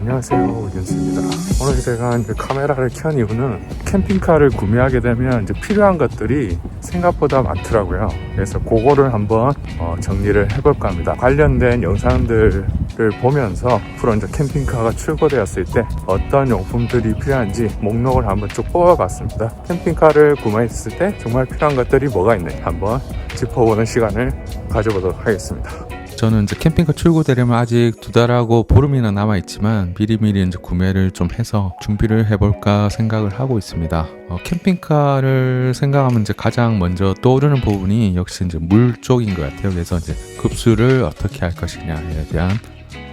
안녕하세요 윤수입니다. 오늘 제가 이제 카메라를 켠 이유는 캠핑카를 구매하게 되면 이제 필요한 것들이 생각보다 많더라고요. 그래서 그거를 한번 어, 정리를 해볼까 합니다. 관련된 영상들을 보면서 앞으로 이제 캠핑카가 출고되었을 때 어떤 용품들이 필요한지 목록을 한번 쭉 뽑아봤습니다. 캠핑카를 구매했을 때 정말 필요한 것들이 뭐가 있는지 한번 짚어보는 시간을 가져보도록 하겠습니다 저는 이제 캠핑카 출고되려면 아직 두 달하고 보름이나 남아 있지만 미리미리 이제 구매를 좀 해서 준비를 해볼까 생각을 하고 있습니다. 어, 캠핑카를 생각하면 이제 가장 먼저 떠오르는 부분이 역시 이제 물 쪽인 것 같아요. 그래서 이제 급수를 어떻게 할 것이냐에 대한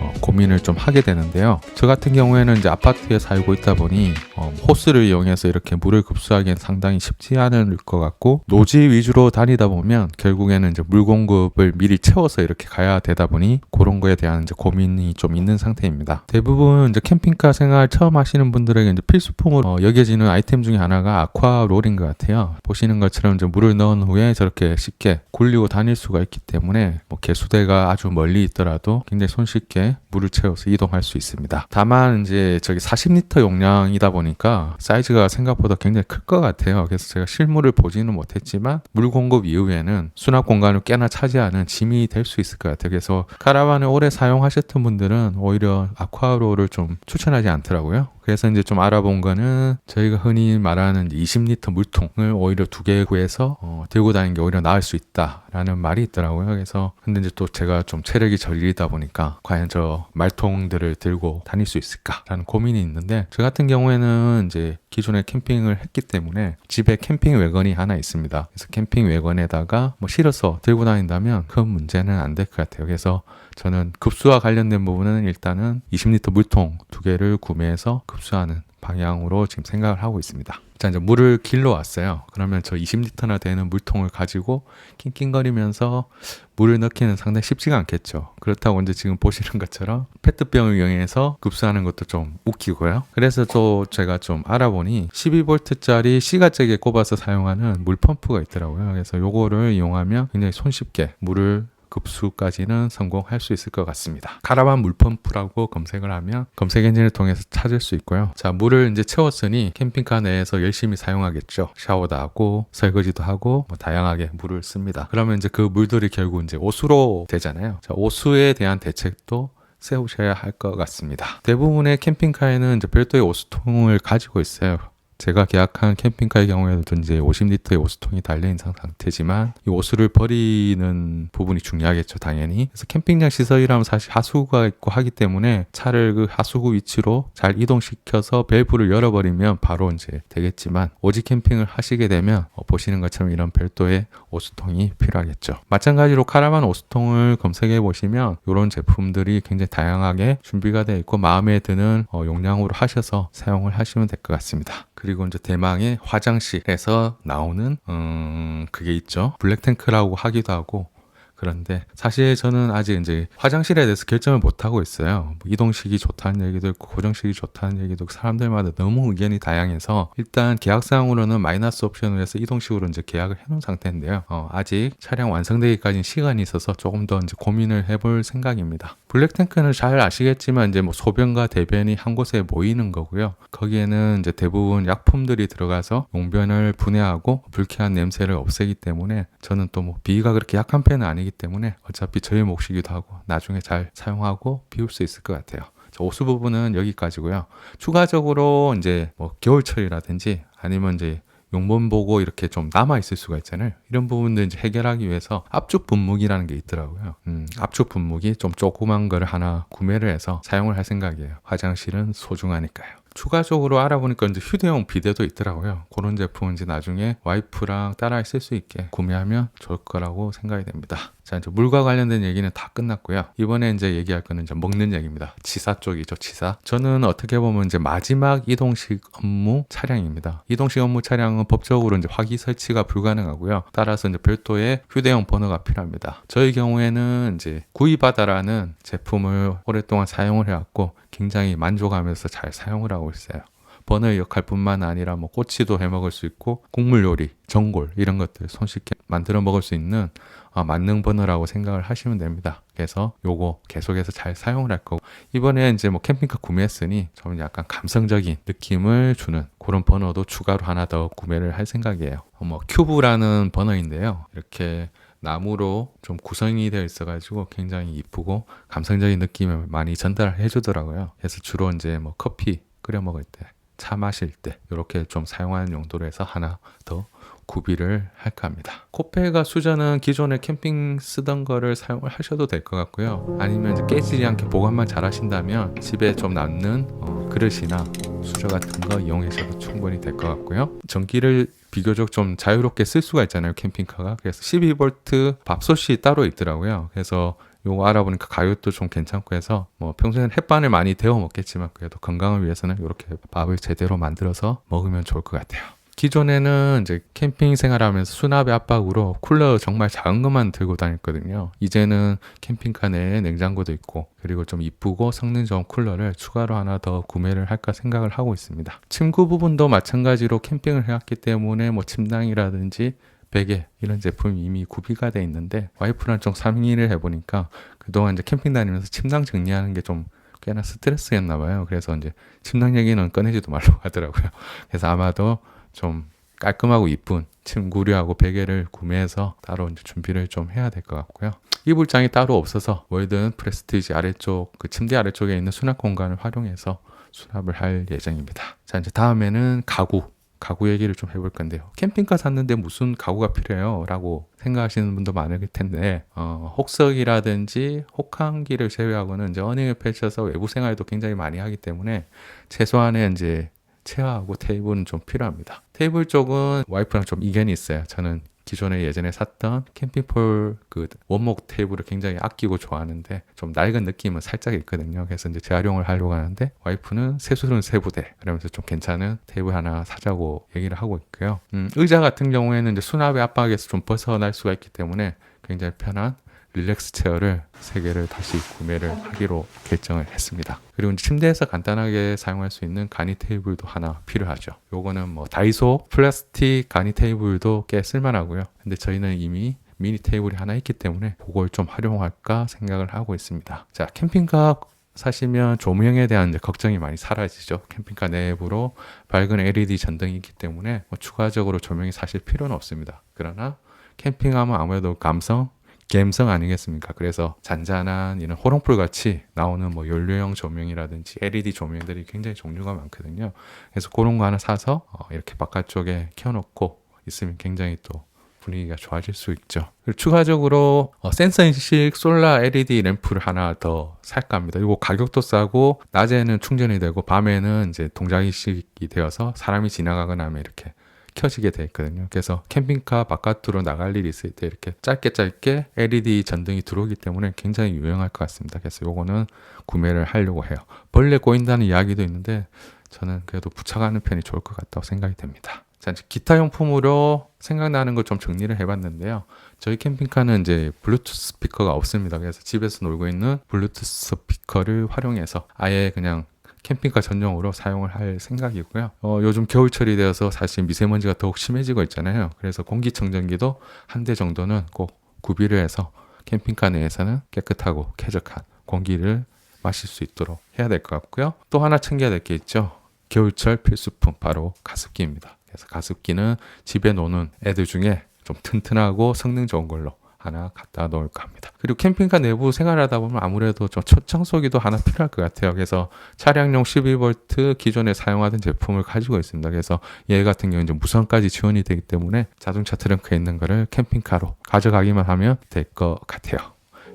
어, 고민을 좀 하게 되는데요. 저 같은 경우에는 이제 아파트에 살고 있다 보니 어, 호스를 이용해서 이렇게 물을 급수하기엔 상당히 쉽지 않을 것 같고 노지 위주로 다니다 보면 결국에는 이제 물 공급을 미리 채워서 이렇게 가야 되다 보니 그런 거에 대한 이제 고민이 좀 있는 상태입니다. 대부분 이제 캠핑카 생활 처음 하시는 분들에게 이제 필수품으로 어, 여겨지는 아이템 중에 하나가 아쿠아 롤인 것 같아요. 보시는 것처럼 이제 물을 넣은 후에 저렇게 쉽게 굴리고 다닐 수가 있기 때문에 뭐 개수대가 아주 멀리 있더라도 굉장히 손쉽게 물을 채워서 이동할 수 있습니다. 다만 이제 저기 40리터 용량이다 보니까 사이즈가 생각보다 굉장히 클 것 같아요. 그래서 제가 실물을 보지는 못했지만 물 공급 이후에는 수납 공간을 꽤나 차지하는 짐이 될 수 있을 것 같아요. 그래서 카라반을 오래 사용하셨던 분들은 오히려 아쿠아로를 좀 추천하지 않더라고요. 그래서 이제 좀 알아본 거는 저희가 흔히 말하는 20리터 물통을 오히려 두 개 구해서 어, 들고 다니는 게 오히려 나을 수 있다라는 말이 있더라고요. 그래서 근데 이제 또 제가 좀 체력이 저리다 보니까 과연 저 말통들을 들고 다닐 수 있을까라는 고민이 있는데 저 같은 경우에는 이제 기존에 캠핑을 했기 때문에 집에 캠핑 외건이 하나 있습니다. 그래서 캠핑 외건에다가 뭐 실어서 들고 다닌다면 큰 문제는 안 될 것 같아요. 그래서 저는 급수와 관련된 부분은 일단은 20리터 물통 두 개를 구매해서 급수하는 방향으로 지금 생각을 하고 있습니다. 자, 이제 물을 길러 왔어요. 그러면 저 20리터나 되는 물통을 가지고 낑낑거리면서 물을 넣기는 상당히 쉽지가 않겠죠. 그렇다고 이제 지금 보시는 것처럼 페트병을 이용해서 급수하는 것도 좀 웃기고요. 그래서 또 제가 좀 알아보니 12V짜리 C가잭에 꼽아서 사용하는 물 펌프가 있더라고요. 그래서 요거를 이용하면 굉장히 손쉽게 물을 급수까지는 성공할 수 있을 것 같습니다. 카라반 물펌프라고 검색을 하면 검색 엔진을 통해서 찾을 수 있고요. 자, 물을 이제 채웠으니 캠핑카 내에서 열심히 사용하겠죠. 샤워도 하고 설거지도 하고 뭐 다양하게 물을 씁니다. 그러면 이제 그 물들이 결국 이제 오수로 되잖아요. 자, 오수에 대한 대책도 세우셔야 할 것 같습니다. 대부분의 캠핑카에는 이제 별도의 오수통을 가지고 있어요. 제가 계약한 캠핑카의 경우에도 이제 50리터의 오수통이 달려있는 상태지만 이 오수를 버리는 부분이 중요하겠죠 당연히. 그래서 캠핑장 시설이라면 사실 하수구가 있고 하기 때문에 차를 그 하수구 위치로 잘 이동시켜서 밸브를 열어버리면 바로 이제 되겠지만 오직 캠핑을 하시게 되면 어, 보시는 것처럼 이런 별도의 오수통이 필요하겠죠. 마찬가지로 카라반 오수통을 검색해 보시면 이런 제품들이 굉장히 다양하게 준비가 되어 있고 마음에 드는 어, 용량으로 하셔서 사용을 하시면 될 것 같습니다 그리고 이제 대망의 화장실에서 나오는 음 그게 있죠. 블랙탱크라고 하기도 하고 그런데 사실 저는 아직 이제 화장실에 대해서 결정을 못 하고 있어요. 뭐 이동식이 좋다는 얘기도 있고 고정식이 좋다는 얘기도 있고 사람들마다 너무 의견이 다양해서 일단 계약상으로는 마이너스 옵션을 해서 이동식으로 이제 계약을 해놓은 상태인데요. 어, 아직 차량 완성되기까지는 시간이 있어서 조금 더 이제 고민을 해볼 생각입니다. 블랙탱크는 잘 아시겠지만 이제 뭐 소변과 대변이 한 곳에 모이는 거고요. 거기에는 이제 대부분 약품들이 들어가서 용변을 분해하고 불쾌한 냄새를 없애기 때문에 저는 또 뭐 비위가 그렇게 약한 편은 아니기 때문에 어차피 저의 몫이기도 하고 나중에 잘 사용하고 비울 수 있을 것 같아요. 자, 오수 부분은 여기까지고요. 추가적으로 이제 뭐 겨울철이라든지 아니면 이제 용본 보고 이렇게 좀 남아 있을 수가 있잖아요. 이런 부분들 이제 해결하기 위해서 압축 분무기라는 게 있더라고요. 음, 압축 분무기 좀 조그만 거를 하나 구매를 해서 사용을 할 생각이에요. 화장실은 소중하니까요. 추가적으로 알아보니까 이제 휴대용 비데도 있더라고요. 그런 제품은 이제 나중에 와이프랑 딸아이 쓸 수 있게 구매하면 좋을 거라고 생각이 됩니다. 자, 이제 물과 관련된 얘기는 다 끝났고요. 이번에 이제 얘기할 거는 이제 먹는 얘기입니다. 지사 쪽이죠, 지사. 저는 어떻게 보면 이제 마지막 이동식 업무 차량입니다. 이동식 업무 차량은 법적으로 이제 화기 설치가 불가능하고요. 따라서 이제 별도의 휴대용 버너가 필요합니다. 저희 경우에는 이제 구이바다라는 제품을 오랫동안 사용을 해왔고 굉장히 만족하면서 잘 사용을 하고 있어요. 버너의 역할뿐만 아니라 뭐 꼬치도 해 먹을 수 있고 국물 요리, 전골 이런 것들 손쉽게 만들어 먹을 수 있는 어, 만능 버너라고 생각을 하시면 됩니다. 그래서 요거 계속해서 잘 사용을 할 거고 이번에 이제 뭐 캠핑카 구매했으니 좀 약간 감성적인 느낌을 주는 그런 버너도 추가로 하나 더 구매를 할 생각이에요. 어, 뭐 큐브라는 버너인데요. 이렇게 나무로 좀 구성이 되어 있어가지고 굉장히 이쁘고 감성적인 느낌을 많이 전달해 주더라고요. 그래서 주로 이제 뭐 커피 끓여 먹을 때, 차 마실 때 이렇게 좀 사용하는 용도로 해서 하나 더 구비를 할까 합니다. 코페가 수저는 기존에 캠핑 쓰던 거를 사용을 하셔도 될 것 같고요. 아니면 깨지지 않게 보관만 잘 하신다면 집에 좀 남는 어, 그릇이나 수저 같은 거 이용하셔도 충분히 될 것 같고요. 전기를 비교적 좀 자유롭게 쓸 수가 있잖아요. 캠핑카가. 그래서 12V 밥솥이 따로 있더라고요. 그래서 요거 알아보니까 가격도 좀 괜찮고 해서 뭐 평소에는 햇반을 많이 데워 먹겠지만 그래도 건강을 위해서는 이렇게 밥을 제대로 만들어서 먹으면 좋을 것 같아요. 기존에는 이제 캠핑 생활하면서 수납의 압박으로 쿨러 정말 작은 것만 들고 다녔거든요. 이제는 캠핑카 내에 냉장고도 있고 그리고 좀 이쁘고 성능 좋은 쿨러를 추가로 하나 더 구매를 할까 생각을 하고 있습니다. 침구 부분도 마찬가지로 캠핑을 해왔기 때문에 뭐 침낭이라든지 베개 이런 제품이 이미 구비가 돼 있는데 와이프랑 좀 상의를 해보니까 그동안 이제 캠핑 다니면서 침낭 정리하는 게 좀 꽤나 스트레스였나 봐요. 그래서 이제 침낭 얘기는 꺼내지도 말라고 하더라고요. 그래서 아마도 좀 깔끔하고 이쁜 침구류하고 베개를 구매해서 따로 이제 준비를 좀 해야 될 것 같고요. 이불장이 따로 없어서 월든 프레스티지 아래쪽 그 침대 아래쪽에 있는 수납 공간을 활용해서 수납을 할 예정입니다. 자 이제 다음에는 가구 가구 얘기를 좀 해볼 건데요. 캠핑카 샀는데 무슨 가구가 필요해요? 라고 생각하시는 분도 많을 텐데, 어, 혹석이라든지 혹한기를 제외하고는 이제 어닝을 펼쳐서 외부 생활도 굉장히 많이 하기 때문에 최소한의 이제 체어하고 테이블은 좀 필요합니다. 테이블 쪽은 와이프랑 좀 이견이 있어요. 저는 기존에 예전에 샀던 캠핑폴 그 원목 테이블을 굉장히 아끼고 좋아하는데 좀 낡은 느낌은 살짝 있거든요. 그래서 이제 재활용을 하려고 하는데 와이프는 세술은 세 부대 그러면서 좀 괜찮은 테이블 하나 사자고 얘기를 하고 있고요. 음, 의자 같은 경우에는 이제 수납의 압박에서 좀 벗어날 수가 있기 때문에 굉장히 편한 릴렉스 체어를 세 개를 다시 구매를 하기로 결정을 했습니다. 그리고 침대에서 간단하게 사용할 수 있는 간이 테이블도 하나 필요하죠. 요거는 뭐 다이소 플라스틱 간이 테이블도 꽤 쓸만하고요. 근데 저희는 이미 미니 테이블이 하나 있기 때문에 그걸 좀 활용할까 생각을 하고 있습니다. 자, 캠핑카 사시면 조명에 대한 걱정이 많이 사라지죠. 캠핑카 내부로 밝은 LED 전등이 있기 때문에 뭐 추가적으로 조명이 사실 필요는 없습니다. 그러나 캠핑하면 아무래도 감성, 감성 아니겠습니까? 그래서 잔잔한 이런 호롱불 같이 나오는 뭐 연료형 조명이라든지 LED 조명들이 굉장히 종류가 많거든요. 그래서 그런 거 하나 사서 어, 이렇게 바깥쪽에 켜놓고 있으면 굉장히 또 분위기가 좋아질 수 있죠. 추가적으로 어, 센서 인식 솔라 LED 램프를 하나 더 살까 합니다. 이거 가격도 싸고 낮에는 충전이 되고 밤에는 이제 동작 인식이 되어서 사람이 지나가거나 하면 이렇게 켜지게 돼 있거든요. 그래서 캠핑카 바깥으로 나갈 일이 있을 때 이렇게 짧게 짧게 LED 전등이 들어오기 때문에 굉장히 유용할 것 같습니다. 그래서 요거는 구매를 하려고 해요. 벌레 꼬인다는 이야기도 있는데 저는 그래도 부착하는 편이 좋을 것 같다고 생각이 됩니다. 자, 이제 기타 용품으로 생각나는 걸 좀 정리를 해봤는데요. 저희 캠핑카는 이제 블루투스 스피커가 없습니다. 그래서 집에서 놀고 있는 블루투스 스피커를 활용해서 아예 그냥 캠핑카 전용으로 사용을 할 생각이고요. 어, 요즘 겨울철이 되어서 사실 미세먼지가 더욱 심해지고 있잖아요. 그래서 공기청정기도 한 대 정도는 꼭 구비를 해서 캠핑카 내에서는 깨끗하고 쾌적한 공기를 마실 수 있도록 해야 될 것 같고요. 또 하나 챙겨야 될 게 있죠. 겨울철 필수품 바로 가습기입니다. 그래서 가습기는 집에 노는 애들 중에 좀 튼튼하고 성능 좋은 걸로 하나 갖다 놓을까 합니다. 그리고 캠핑카 내부 생활하다 보면 아무래도 좀 초청소기도 하나 필요할 것 같아요. 그래서 차량용 12V 기존에 사용하던 제품을 가지고 있습니다. 그래서 얘 같은 경우는 이제 무선까지 지원이 되기 때문에 자동차 트렁크에 있는 거를 캠핑카로 가져가기만 하면 될 것 같아요.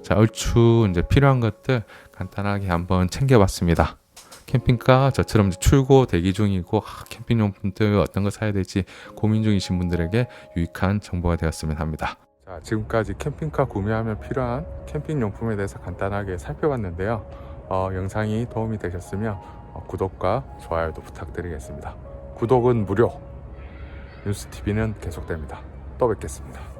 자, 얼추 이제 필요한 것들 간단하게 한번 챙겨봤습니다. 캠핑카 저처럼 출고 대기 중이고 아, 캠핑용품들 어떤 거 사야 될지 고민 중이신 분들에게 유익한 정보가 되었으면 합니다. 자, 지금까지 캠핑카 구매하면 필요한 캠핑 용품에 대해서 간단하게 살펴봤는데요. 어, 영상이 도움이 되셨으면 어, 구독과 좋아요도 부탁드리겠습니다. 구독은 무료. 뉴스TV는 계속됩니다. 또 뵙겠습니다.